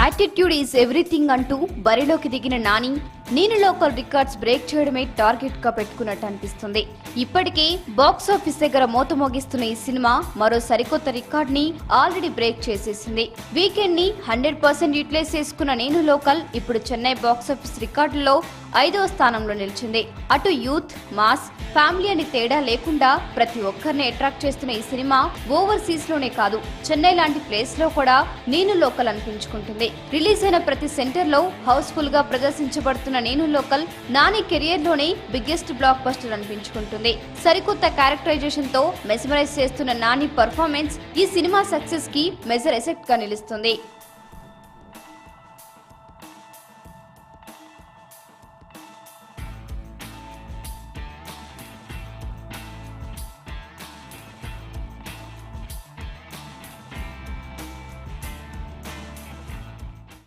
Attitude is everything అంటూ బరిలోకి దిగిన నాని నేను లోకల్ రికార్డ్స్ బ్రేక్ చేయడమే టార్గెట్గా పెట్టుకున్నట్టు అనిపిస్తుంది. ఇప్పటికే బాక్స్ ఆఫీస్ దగ్గర మోత మోగిస్తున్న ఈ సినిమా మరో సరికొత్త రికార్డ్ని ఆల్రెడీ బ్రేక్ చేసేసింది. వీకెండ్ని హండ్రెడ్ పర్సెంట్ యూటిలైజ్ చేసుకున్న నేను లోకల్ ఇప్పుడు చెన్నై బాక్స్ ఆఫీస్ రికార్డుల్లో ఐదవ స్థానంలో నిలిచింది. అటు యూత్ మాస్ ఫ్యామిలీ అని తేడా లేకుండా ప్రతి ఒక్కరిని అట్రాక్ట్ చేస్తున్న ఈ సినిమా ఓవర్సీస్లోనే కాదు చెన్నై లాంటి ప్లేస్లో కూడా నేను లోకల్ అనిపించుకుంటుంది. రిలీజ్ అయిన ప్రతి సెంటర్లో హౌస్ఫుల్గా ప్రదర్శించబడుతున్న నేను లోకల్ నాని కెరియర్లోనే బిగ్గెస్ట్ బ్లాక్ బస్టర్ అనిపించుకుంటుంది. సరికొత్త క్యారెక్టరైజేషన్తో మెస్మరైజ్ చేస్తున్న నాని పర్ఫార్మెన్స్ ఈ సినిమా సక్సెస్కి మెజర్ ఎసెక్ట్గా నిలుస్తుంది.